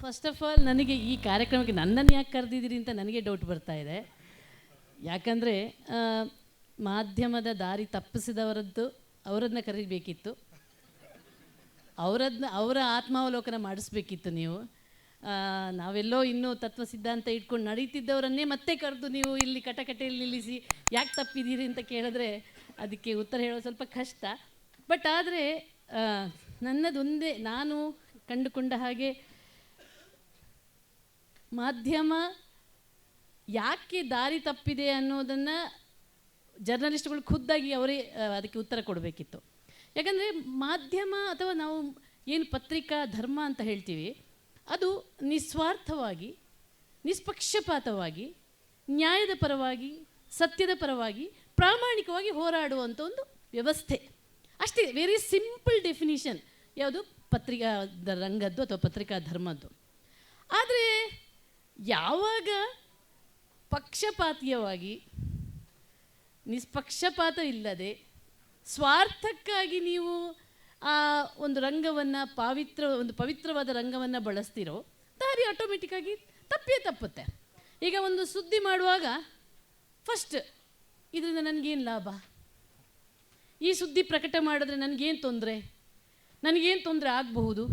First of all ನನಗೆ ಈ ಕಾರ್ಯಕ್ರಮಕ್ಕೆ ನನ್ನನ್ನು ಯಾಕೆ ಕರೆದಿದ್ದೀರಿ ಅಂತ ನನಗೆ ಡೌಟ್ ಬರ್ತಾ ಇದೆ. ಯಾಕಂದರೆ ಮಾಧ್ಯಮದ ದಾರಿ ತಪ್ಪಿಸಿದವರದ್ದು ಅವರನ್ನ ಕರೀಬೇಕಿತ್ತು. ಅವರದ್ನ, ಅವರ ಆತ್ಮಾವಲೋಕನ ಮಾಡಿಸ್ಬೇಕಿತ್ತು ನೀವು. ನಾವೆಲ್ಲೋ ಇನ್ನೂ ತತ್ವ ಸಿದ್ಧಾಂತ ಇಟ್ಕೊಂಡು ನಡೀತಿದ್ದವರನ್ನೇ ಮತ್ತೆ ಕರೆದು ನೀವು ಇಲ್ಲಿ ಕಟಕಟೆಯಲ್ಲಿ ನಿಲ್ಲಿಸಿ ಯಾಕೆ ತಪ್ಪಿದ್ದೀರಿ ಅಂತ ಕೇಳಿದ್ರೆ ಅದಕ್ಕೆ ಉತ್ತರ ಹೇಳೋದು ಸ್ವಲ್ಪ ಕಷ್ಟ. ಬಟ್ ಆದರೆ ನನ್ನದೊಂದೇ, ನಾನು ಕಂಡುಕೊಂಡ ಹಾಗೆ ಮಾಧ್ಯಮ ಯಾಕೆ ದಾರಿ ತಪ್ಪಿದೆ ಅನ್ನೋದನ್ನು ಜರ್ನಲಿಸ್ಟ್ಗಳು ಖುದ್ದಾಗಿ ಅವರೇ ಅದಕ್ಕೆ ಉತ್ತರ ಕೊಡಬೇಕಿತ್ತು. ಯಾಕಂದರೆ ಮಾಧ್ಯಮ ಅಥವಾ ನಾವು ಏನು ಪತ್ರಿಕಾ, ಧರ್ಮ ಅಂತ ಹೇಳ್ತೀವಿ, ಅದು ನಿಸ್ವಾರ್ಥವಾಗಿ, ನಿಷ್ಪಕ್ಷಪಾತವಾಗಿ, ನ್ಯಾಯದ ಪರವಾಗಿ, ಸತ್ಯದ ಪರವಾಗಿ ಪ್ರಾಮಾಣಿಕವಾಗಿ ಹೋರಾಡುವಂಥ ಒಂದು ವ್ಯವಸ್ಥೆ. ಅಷ್ಟೇ ವೆರಿ ಸಿಂಪಲ್ ಡೆಫಿನಿಷನ್ ಯಾವುದು? ಪತ್ರಿಕಾ ರಂಗದ್ದು ಅಥವಾ ಪತ್ರಿಕಾ ಧರ್ಮದ್ದು. ಆದರೆ ಯಾವಾಗ ಪಕ್ಷಪಾತೀಯವಾಗಿ, ನಿಷ್ಪಕ್ಷಪಾತ ಇಲ್ಲದೆ ಸ್ವಾರ್ಥಕ್ಕಾಗಿ ನೀವು ಆ ಒಂದು ರಂಗವನ್ನು ಪಾವಿತ್ರ, ಒಂದು ಪವಿತ್ರವಾದ ರಂಗವನ್ನು ಬಳಸ್ತಿರೋ, ದಾರಿ ಆಟೋಮೆಟಿಕ್ಕಾಗಿ ತಪ್ಪೇ ತಪ್ಪುತ್ತೆ. ಈಗ ಒಂದು ಸುದ್ದಿ ಮಾಡುವಾಗ ಫಸ್ಟ್ ಇದರಿಂದ ನನಗೇನು ಲಾಭ? ಈ ಸುದ್ದಿ ಪ್ರಕಟ ಮಾಡಿದ್ರೆ ನನಗೇನು ತೊಂದರೆ? ನನಗೇನು ತೊಂದರೆ ಆಗಬಹುದು?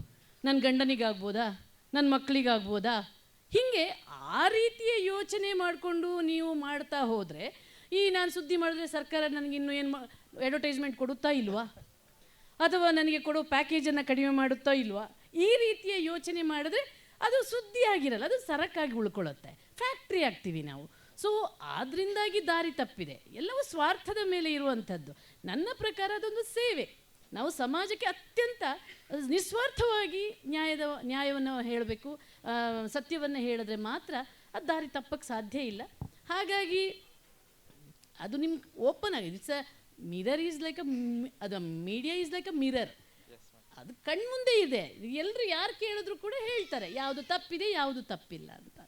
ನನ್ನ ಗಂಡನಿಗಾಗ್ಬೋದಾ? ನನ್ನ ಮಕ್ಕಳಿಗಾಗ್ಬೋದಾ? ಹೀಗೆ ಆ ರೀತಿಯ ಯೋಚನೆ ಮಾಡಿಕೊಂಡು ನೀವು ಮಾಡ್ತಾ ಹೋದರೆ, ಈ ನಾನು ಸುದ್ದಿ ಮಾಡಿದ್ರೆ ಸರ್ಕಾರ ನನಗೆ ಇನ್ನೂ ಏನು ಅಡ್ವರ್ಟೈಸ್ಮೆಂಟ್ ಕೊಡುತ್ತಾ ಇಲ್ವಾ? ಅಥವಾ ನನಗೆ ಕೊಡೋ ಪ್ಯಾಕೇಜನ್ನು ಕಡಿಮೆ ಮಾಡುತ್ತಾ ಇಲ್ವಾ? ಈ ರೀತಿಯ ಯೋಚನೆ ಮಾಡಿದ್ರೆ ಅದು ಸುದ್ದಿ ಆಗಿರಲ್ಲ, ಅದು ಸರಕಾಗಿ ಉಳ್ಕೊಳ್ಳುತ್ತೆ. ಫ್ಯಾಕ್ಟ್ರಿ ಆಗ್ತೀವಿ ನಾವು. ಸೊ ಆದ್ರಿಂದಾಗಿ ದಾರಿ ತಪ್ಪಿದೆ. ಎಲ್ಲವೂ ಸ್ವಾರ್ಥದ ಮೇಲೆ ಇರುವಂಥದ್ದು. ನನ್ನ ಪ್ರಕಾರ ಅದೊಂದು ಸೇವೆ. ನಾವು ಸಮಾಜಕ್ಕೆ ಅತ್ಯಂತ ನಿಸ್ವಾರ್ಥವಾಗಿ ನ್ಯಾಯದ ನ್ಯಾಯವನ್ನು ಹೇಳಬೇಕು ಸತ್ಯವನ್ನು ಹೇಳಿದ್ರೆ ಮಾತ್ರ ಅದು ದಾರಿ ತಪ್ಪಕ್ಕೆ ಸಾಧ್ಯ ಇಲ್ಲ. ಹಾಗಾಗಿ ಅದು ನಿಮ್ಗೆ ಓಪನ್ ಆಗಿದೆ it's a mirror is like a ಅದು media is like a mirror. ಅದು ಕಣ್ಮುಂದೆ ಇದೆ. ಎಲ್ಲರೂ ಯಾರು ಕೇಳಿದ್ರು ಕೂಡ ಹೇಳ್ತಾರೆ ಯಾವುದು ತಪ್ಪಿದೆ ಯಾವುದು ತಪ್ಪಿಲ್ಲ ಅಂತ.